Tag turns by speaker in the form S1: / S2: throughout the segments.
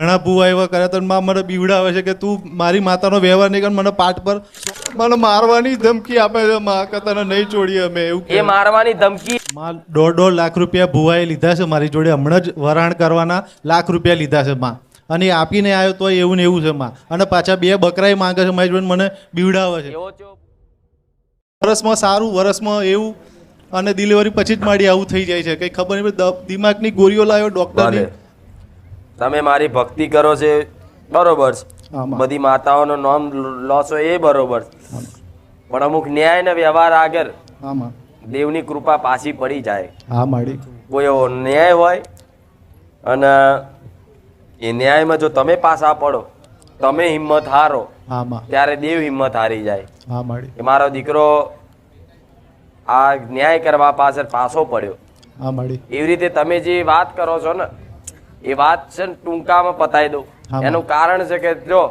S1: ઘણા ભૂવા એવા કર્યા તો માં મને બીવડાવે છે કે તું મારી માતાનો વ્યવહાર નહીં કર મને પાઠ પર મને મારવાની ધમકી આપે છે. માં કે તને નહીં છોડીએ અમે એવું
S2: એ મારવાની ધમકી
S1: માં દોઢ દોઢ લાખ રૂપિયા ભૂવાએ લીધા છે મારી જોડે. હમણાં જ વરાણ કરવાના લાખ રૂપિયા લીધા છે માં. અને આપીને આવ્યો તો એવું ને એવું છે માં. અને પાછા બે બકરાય માંગે છે મારી જોડે મને બીવડાવે છે. વરસમાં સારું વરસમાં એવું. અને ડિલિવરી પછી જ મારી આવું થઈ જાય છે. કંઈ ખબર નહીં દિમાગની ગોળીઓ લાવ્યો ડૉક્ટરની.
S2: તમે મારી ભક્તિ કરો છે બરોબર છે. બધી માતાઓનો નામ લો છો એ બરોબર પણ અમુક ન્યાય ને વ્યવહાર આગળ દેવની કૃપા પાછી પડી જાય.
S1: હા માડી.
S2: કોઈ એવો ન્યાય હોય અને એ ન્યાયમાં જો તમે પાછા પડો તમે હિંમત હારો ત્યારે દેવ હિંમત હારી જાય.
S1: હા માડી.
S2: મારો દીકરો આ ન્યાય કરવા પાછળ પાછો પડ્યો.
S1: હા માડી.
S2: એવી રીતે તમે જે વાત કરો છો ને એ વાત છે ને ટૂંકામાં પતાવી દઉં. એનું કારણ છે કે જો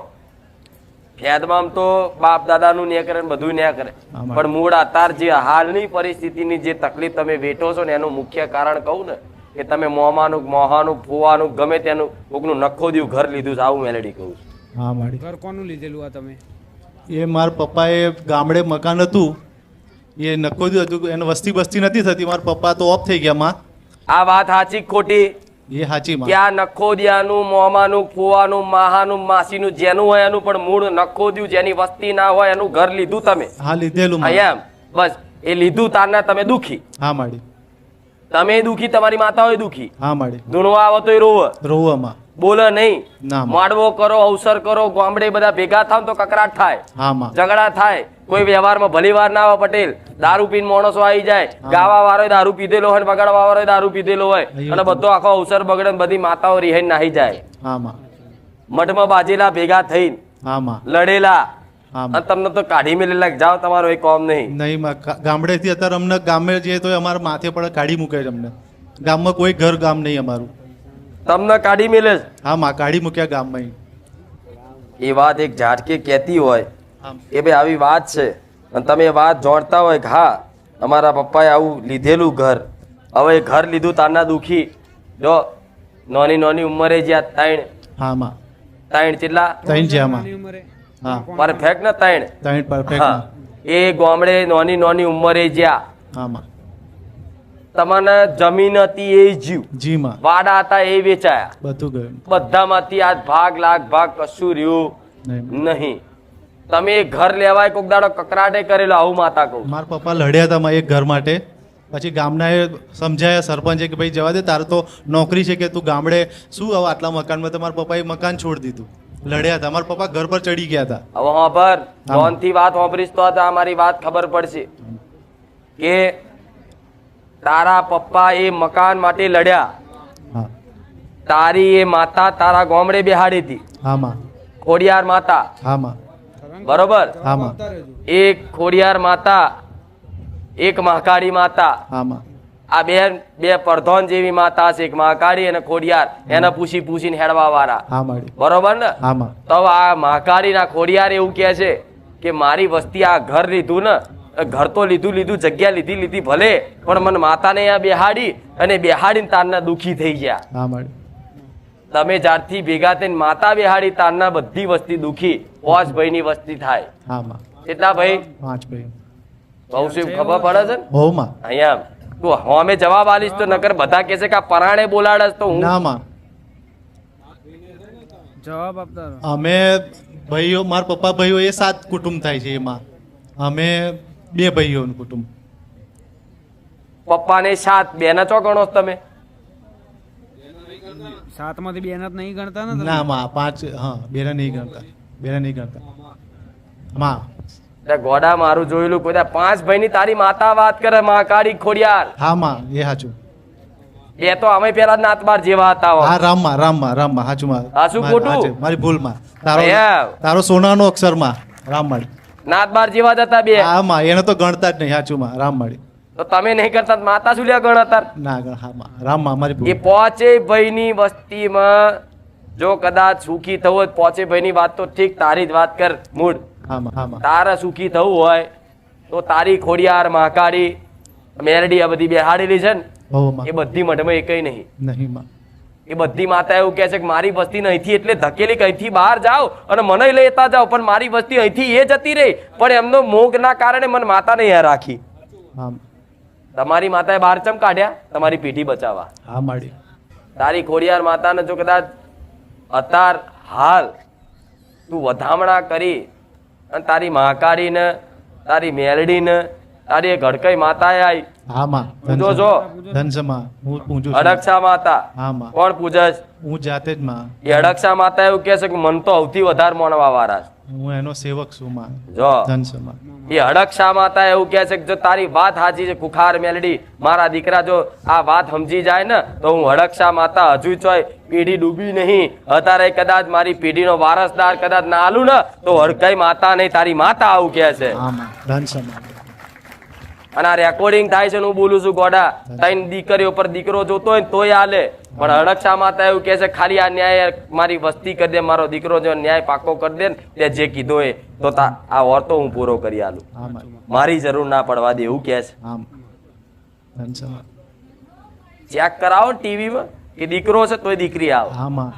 S2: ફેદમાં તો બાપ દાદાનું ન્યા કરે બધું ન્યા કરે. પણ મૂળ અત્યાર જે હાલની પરિસ્થિતિની જે તકલીફ તમે વેઠો છો ને એનું મુખ્ય કારણ કહું ને કે તમે મોમાનું મોહાનું ફુવાનું ગમે તેનું કોકનું નખો દ્યું ઘર લીધું છે આવું મેલેડી કહું છું.
S1: હા મારી
S3: ઘર કોનું લીધેલું આ તમે?
S1: એ મારા પપ્પાએ ગામડે મકાન હતું. એ નખો દીધું હતું એને વસ્તી બસ્તી નથી થતી. મારા પપ્પા તો ઓફ થઈ ગયા માં.
S2: આ વાત સાચી ખોટી?
S1: એ સાચી માં
S2: નખોદિયાનું મોમાનું ફુવાનું માહાનું માસીનું જેનું હોય એનું પણ મૂળ નખોદ્યું જેની વસ્તી ના હોય એનું ઘર લીધું તમે.
S1: હા લીધેલું
S2: એમ બસ એ લીધું તારના તમે દુખી.
S1: હા માડી.
S2: તમે દુખી તમારી માતા હોય દુખી.
S1: હા માડી.
S2: ધૂણવા આવો તોય રોવ.
S1: રોવામાં.
S2: બોલે નહીં. માડવો કરો અવસર કરો ગામડે બધા ભેગા થાવ તો કકરાટ થાય. ઝઘડા થાય. કોઈ વ્યવહારમાં ભલી વાર ના આવે પટેલ. દારૂ પીને માણસો આવી જાય. ગાવા વાળો દારૂ પીધેલો હોય બગાડવા વાળો દારૂ પીધેલો હોય અને બધો આખો અવસર બગડે બધી માતાઓ રિહાઈ નાહી જાય.
S1: માં.
S2: મઠમાં બાજેલા ભેગા થઈને લડેલા. તમને તો કાઢી મેલી લાગ જાઓ તમારો એ કોમ નહીં.
S1: નહીં ગામડેથી અત્યારે અમને ગામે જઈએ તો અમારા માથે પણ કાઢી મૂકે છે અમને. ગામમાં કોઈ ઘર ગામ નહીં અમારું.
S2: તમને કાઢી મેલે છે.
S1: હા માં કાઢી મૂક્યા ગામમાં
S2: એ વાત એક ઝાટકે કહેતી હોય.
S1: એ
S2: કે ભાઈ આવી વાત છે. અને તમે વાત જોડતા હોય કે હા અમારા પપ્પાએ આવું લીધેલું ઘર. હવે એ ઘર લીધું તારના દુખી. જો નાની નાની ઉંમરે જ્યાં ત્રણ
S1: હા માં.
S2: ત્રણ કેટલા?
S1: ત્રણ છે આમાં હા.
S2: પરફેક્ટ ને ત્રણ?
S1: ત્રણ પરફેક્ટ
S2: હા. એ ગામડે નાની નાની ઉંમરે જ્યાં
S1: હા માં.
S2: તમને જમીન હતી એ જીવ.
S1: જીમાં
S2: વાડા હતા એ વેચાયા.
S1: બધું ગયું.
S2: બધામાંથી આ ભાગ લાખ ભાગ કશું રહ્યું
S1: નહીં.
S2: તમે એક ઘર લેવાય કોક દાડો કકરાટે કરેલો આવું માતા કહું.
S1: મારા પપ્પા લડ્યા હતા એક ઘર માટે. પછી ગામનાએ સમજાયા સરપંચે કે ભાઈ જવા દે તારે તો નોકરી છે કે તું ગામડે શું હવે આટલા મકાનમાં? તો મારા પપ્પાએ મકાન છોડી દીધું. લડ્યા હતા. મારા પપ્પા ઘર પર ચડી ગયા હતા.
S2: હવે હોભર ફોનથી વાત હોભરીશ તો આ મારી વાત ખબર પડશે. કે તારા પપ્પા એ મકાન માટે લડ્યા. તારી એ માતા તારા ગોમડે બેહાડી હતી. ખોડિયાર માતા. બરોબર? એક ખોડિયાર માતા એક મહાકાળી માતા. આ બે બે પરધોન જેવી માતા છે એક મહાકાળી અને ખોડિયાર. એને પૂછી પૂછીને હેડવા વાળા બરોબર ને? તો આ આ મહાકાળીના ખોડિયાર એવું કે છે કે મારી વસ્તી આ ઘર લીધું ને ઘર તો લીધું લીધું જગ્યા લીધી લીધી ભલે પણ મને માતાને અહીંયા બેહાડી અને બેહાડીને તારના દુખી થઈ ગયા. તમે જ્યારથી ભેગા થઈને માતા બેહાડી તારના બધી વસ્તી દુખી પાંચ ભાઈ ની વસ્તી થાય. કેટલા ભાઈ
S1: પાંચ ભાઈ?
S2: બહુ શું ખબર પડે છે ને?
S1: હો માં
S2: અહીંયા તું હોમે જવાબ આલીશ તો નકર બધા કે છે કે આ પરાણે બોલાડસ તો હું
S1: ના માં.
S3: જવાબ આપતા
S1: અમે ભાઈઓ મારા પપ્પા ભાઈઓ એ સાત કુટુંબ થાય છે એમાં. અમે બે ભાઈઓનું કુટુંબ.
S2: પપ્પાને સાત બેના ચો ગણો તમે?
S3: સાતમાંથી બે ના નહીં ગણતા ને
S1: ના માં પાંચ હા બેના નહીં ગણતા બેના નહીં ગણતા. માં.
S2: ગોડા મારું જોયેલું કોઈ પાંચ પાંચ ભાઈની તારી માતા વાત કરે મહાકાળી ખોડિયાર.
S1: હા માં એ સાચું
S2: બે તો અમે પેલા નાતબાર જેવા હતા હો.
S1: હા રામમાં રામમાં રામમાં સાચું માં
S2: હાચું
S1: મારી-
S2: ખોટું?
S1: મારી ભૂલમાં તારો. તારો સોનાનો અક્ષરમાં રામમાળી
S2: નાતબાર જેવા જ હતા બે.
S1: હા માં એને તો ગણતા જ નહીં સાચું માં રામમાળી
S2: તો તમે નહીં કરતા માતા શું લ્યા ગણ હતા
S1: ના ગણ હા માં રામમાં અમારી
S2: એ પોચે ભાઈની વસ્તીમાં જો કદાચ સુખી થવું હોય પોચે ભાઈની વાત તો ઠીક તારી જ વાત કર મૂળ. તારે સુખી થવું હોય તો તારી ખોડિયાર મહાકાળી મેરડી આ બધી બેહાડેલી છે ને એ બધી મઠમાં એકઈ નહીં.
S1: નહીં માં.
S2: એ બધી માતા એવું કહે છે કે મારી વસ્તી અહીંથી એટલે ધકેલી અહીંથી બહાર જાઓ અને મને લેતા જાઓ પણ મારી વસ્તી અહીંથી એ જતી રહી. પણ એમનો મોગના કારણે મને માતા નહીં રાખી. તમારી માતાએ બહાર ચમ કાઢ્યા? તમારી પીઢી બચાવવા.
S1: હા માડી.
S2: તારી ખોડિયાર માતાને જો કદાચ અતાર હાલ તું વધામણા કરી અને તારી મહાકાળીને તારી મેલડીને તારી એ ઘડકઈ માતા આવી
S1: હા
S2: પૂજો છો
S1: ધનસમાં હું પૂજું
S2: અડક્ષા માતા. કોણ પૂજસ
S1: હું જાતે જ માં.
S2: એ અડક્ષા માતા એવું કહે છે કે મન તો સૌથી વધારે માનવા વાળા
S1: હું એનો સેવક છું માં.
S2: જો.
S1: ધનસમાં.
S2: એ અડક્ષા માતા એવું કહે છે કે જો તારી વાત હાજી છે કુખાર મેલડી મારા દીકરા જો આ વાત સમજી જાય ને તો હું અડક્ષા માતા હજુ ચોય પેઢી ડૂબી નહીં. અત્યારે કદાચ મારી પેઢીનો વારસદાર કદાચ ના આલું ને તો હડકાઈ માતા નહીં તારી માતા આવું કહે છે.
S1: ધનસમાં.
S2: અને આ રેકોર્ડિંગ થાય છે હું બોલું છું ગોડા ત્રણ દીકરીઓ પર દીકરો જોતો હોય તોય હાલે. પણ અડક્ષા માતા એવું કે છે ખાલી આ ન્યાય મારી વસ્તી કરી દે મારો દીકરો જો ન્યાય પાકો કરી દે ને તે જે કીધો એ. તો આ ઓરતો હું પૂરો કરી આલું. મારી. જરૂર ના પડવા દે એવું કે છે. ચેક કરાવો ટીવીમાં કે દીકરો છે તોય દીકરી આવે.
S1: હા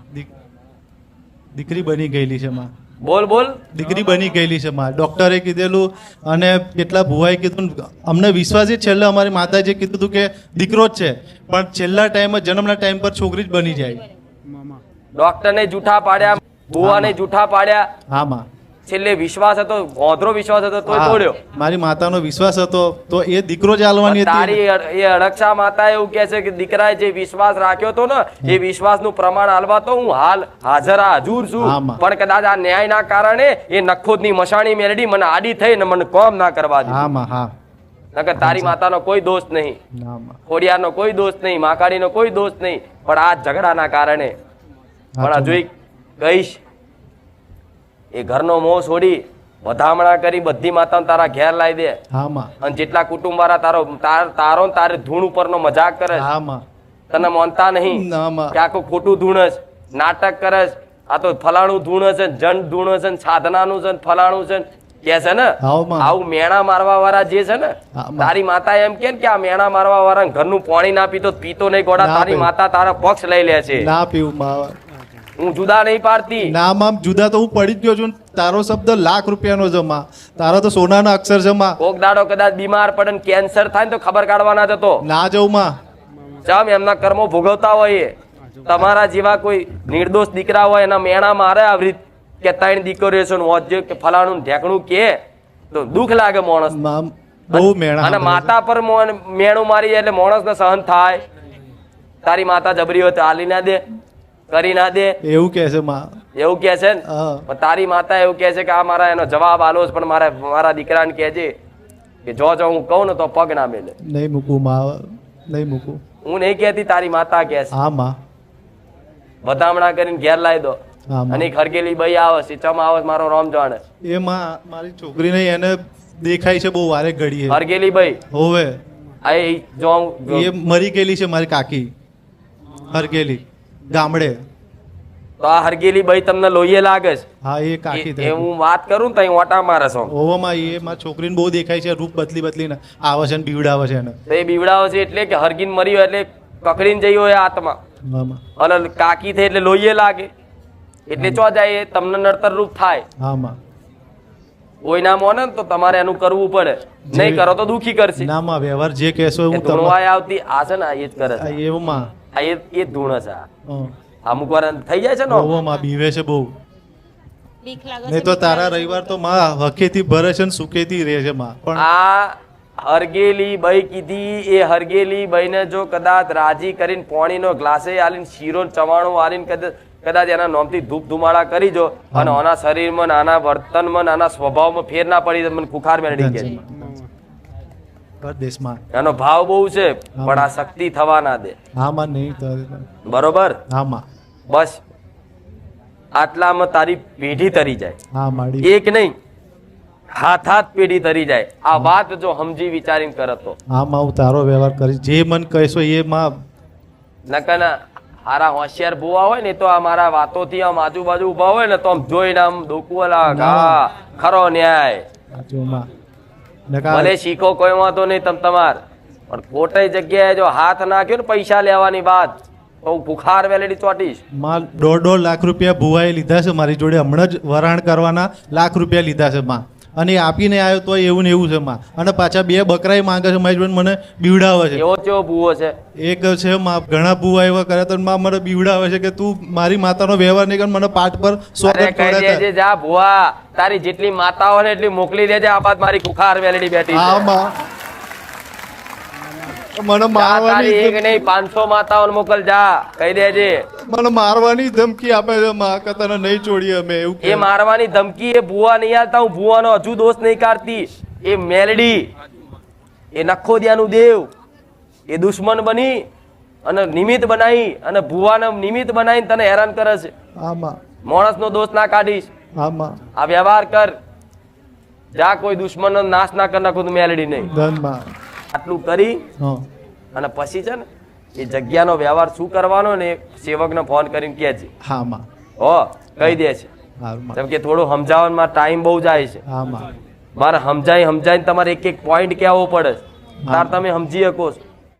S1: દીકરી બની ગયેલી છે માં.
S2: બોલ બોલ.
S1: દીકરી બની ગયેલી છે મારે. ડોક્ટરે કીધેલું અને કેટલા ભુવાએ કીધું અમને વિશ્વાસ જ છેલ્લે અમારી માતાજીએ કીધું હતું કે દીકરો જ છે પણ છેલ્લા ટાઈમે જન્મના ટાઈમ પર છોકરી જ બની જાય.
S3: મામા.
S2: ડોક્ટરને જૂઠા પાડ્યા ભુવાને જૂઠા પાડ્યા.
S1: હા માં.
S2: છેલ્લે વિશ્વાસ હતો ગોધરો વિશ્વાસ હતો
S1: તો
S2: તોડ્યો.
S1: મારી માતાનો વિશ્વાસ હતો તો એ દીકરો ચાલવાની
S2: તારી એ અડક્ષા માતા એવું કે છે કે દીકરાએ જે વિશ્વાસ રાખ્યો હતો ને એ વિશ્વાસનું પ્રમાણ હાલવા તો હું હાલ હાજર હાજુર છું. પણ કદાચ આ ન્યાયના કારણે એ નખોદની મશાણી મેરડી મને આડી થઈ ને મને કોમ ના કરવા દે
S1: હા હા.
S2: નકર તારી માતાનો કોઈ દોષ નહીં.
S1: ના
S2: ખોડિયારનો કોઈ દોષ નહીં માકાડીનો કોઈ દોષ નહીં. પણ આ ઝઘડાના કારણે પણ હજુ એક કહીશ એ ઘરનો મોહ છોડી વધામણા કરી બધી માતાને તારા ઘેર લાવી દે. અને જેટલા કુટુંબ વાળા તારો તારો ને તારે ધૂણ ઉપરનો મજાક કરે. તને માનતા નહીં. કે આખું ખોટું ધૂણ જ નાટક કરે છે. આ તો ફલાણું ધૂણ છે ને જન ધૂણ છે સાધનાનું છે ને ફલાણું છે ને. કે છે ને આવું મેણા મારવા વાળા જે છે ને તારી માતા એમ કે ને આ મેણા મારવા વાળા ઘરનું પાણી ના પીતો પીતો નહીં ગોડા તારી માતા તારા પક્ષ લઈ લે છે.
S1: ના પીવું
S2: હું જુદા નહીં પાડતી.
S1: ના આમ જુદા તો હું પડી જ ગયો છું. તારો શબ્દ લાખ રૂપિયાનો જમા. તારો તો સોનાના અક્ષર જમા.
S2: કોક દાડો કદાચ બીમાર પડે ને કેન્સર થાય ને તો ખબર કાઢવાના જતો
S1: ના જવું માં.
S2: ચમ એમના કર્મો ભોગવતા હોય તમારા જેવા કોઈ નિર્દોષ દીકરા હોય એના મેણા મારે આવી કે ત્રણ દીકરીઓ છે જે કે ફલાણું ઢેકણું કે તો દુઃખ લાગે માણસ.
S1: બહુ મેણા
S2: અને માતા પર મોણ- મેણું મારી એટલે માણસને સહન થાય. તારી માતા જબરી હોય તો હાલી ના દે. કરી ના દે.
S1: એવું કે છે માં.
S2: એવું કે છે ને? તારી માતા એવું કે છે કે આ મારા એનો જવાબ આલો પણ મારે મારા દીકરાને કહેજે કે જો જો હું કહું ને તો પગ ના મેલે.
S1: નહીં મૂકું માં નહીં મૂકું.
S2: હું નહીં કહેતી તારી માતા કે છે.
S1: હા માં.
S2: વધામણા કરીને ઘેર લાવી દો. અને ખરગેલી બઈ આવે છે ચમ આવે મારો રોમ જાણે.
S1: એ માં મારી છોકરી નહીં એને દેખાય છે બહુ વારે ઘડીએ.
S2: ખરગેલી બઈ?
S1: હોવે.
S2: આ જો
S1: એ મરી ગયેલી છે મારી કાકી. હરગેલી ગામડે.
S2: તો આ હરગીલી ભાઈ તમને લોહીએ લાગે છે?
S1: હા એ કાકી
S2: એ- હું વાત કરું તો ઓટા મારે છો.
S1: ઓવામાં એ માં છોકરીને બહુ દેખાય છે રૂપ બદલી બદલીને. આવે છે ને બીવડાવે છે એને.
S2: તો એ બીવડાવે છે એટલે કે હરગીન મરી હોય એટલે કકડીને જઈ હોય આત્મા અને કાકી થઈ એટલે લોહીએ લાગે. એટલે ચો જાય તમને નડતર રૂપ થાય.
S1: આમાં
S2: કોઈ ના મોને ને તો તમારે એનું કરવું પડે. નહીં કરો તો દુખી કરશે.
S1: નામાં વ્યવહાર જે કહેશો હું તમને
S2: આવતી આ છે ને એ જ કરે છે.
S1: એવમાં
S2: આ એ એ ધૂણ છે અમુક વાર થઈ જાય છે ને
S1: ઓવામાં બીવે છે બહુ. નહીં તો તારા રવિવાર તો માં હકેથી ભરે છે ને સુકેથી રહે છે માં. પણ
S2: આ હરગેલી બઈ કીધી એ હરગેલી બઈને જો કદાચ રાજી કરીને પોણીનો ગ્લાસે આલીને શીરો ચવાણું આલીને કદાચ કદાચ એના નોમથી ધૂપ ધુમાડા કરી જો અને આના શરીરમાં નાના વર્તનમાં નાના સ્વભાવમાં ફેર ના પડી મને કુખાર મેળવી કે.
S1: પરદેશમાં
S2: એનો ભાવ બહુ છે પણ આ શક્તિ થવા ના દે.
S1: આમાં નહીં
S2: બરોબર?
S1: આમાં
S2: બસ. આટલામાં તારી પેઢી તરી જાય.
S1: હા માડી
S2: એક નહીં હાથ હાથ પેઢી તરી જાય. આ વાત જો સમજી વિચારીને કરતો
S1: આમાં હું તારો વ્યવહાર કરી જે મન કહેશો એ માં.
S2: નકના હારા હોશિયાર ભૂવા હોય ને તો આ મારા વાતોથી આમ આજુબાજુ ઊભા હોય ને તો આમ જોઈને આમ દોકવું લાગ. હા ખરો ન્યાય.
S1: સાચું માં. નકા
S2: ભલે શીખો કોઈ વાંધો નહીં તમ તમાર. પણ ખોટી જગ્યાએ જો હાથ નાખ્યો ને પૈસા લેવાની વાત હું ભૂખાર વેલેડી ચોટીશ.
S1: માં દોઢ દોઢ લાખ રૂપિયા ભુવાએ લીધા છે મારી જોડે. હમણાં જ વરાણ કરવાના લાખ રૂપિયા લીધા છે માં અને આપીને આવ્યો તો એવું ને એવું છે માં. અને પાછા બે બકરાય માંગે છે મારી મને બીવડાવે છે.
S2: એવો કેવો ભૂવો છે?
S1: એક છે માં ઘણા ભુવા એવા કરે તો માં મને બીવડાવે છે કે તું મારી માતાનો વ્યવહાર નહીં કર મને પાઠ પર સ્વાગત કરે
S2: છે જા ભુવા. તારી જેટલી માતાઓ ને એટલી મોકલી દેજે આ બાદ મારી કુખાર વેલડી બેઠી
S1: હા માં. મને મારવાની
S2: એક નહીં પાંચસો માતાઓને મોકલ જા કહી દેજે.
S1: મને મારવાની ધમકી આપે છે માં કે તને નહીં છોડીએ અમે એવું
S2: એ મારવાની ધમકી એ ભુવા નહીં આવતા હું ભુવાનો હજુ દોષ નહીં કાઢતી. એ મેલડી એ નખોદિયાનું દેવ એ દુશ્મન બની અને નિમિત્ત બનાવી અને ભુવાને નિમિત્ત બનાવીને તને હેરાન કરે છે.
S1: આમાં
S2: માણસનો દોષ ના કાઢીશ.
S1: આમાં
S2: આ વ્યવહાર કર. જા કોઈ દુશ્મનનો નાશ ના કર નાખું તું મેલડી નહીં.
S1: ધનમાં.
S2: આટલું કરી અને પછી છે ને એ જગ્યાનો વ્યવહાર શું કરવાનો ને સેવકને ફોન કરીને કહે છે.
S1: હા માં.
S2: હો કહી દે છે.
S1: કેમ
S2: જેમ કે થોડું સમજાવવામાં ટાઈમ બહુ જાય છે.
S1: હા માં.
S2: મારે સમજાય સમજાય તમારે એક એક પોઈન્ટ કહેવો પડે તાર તમે સમજી શકો છો.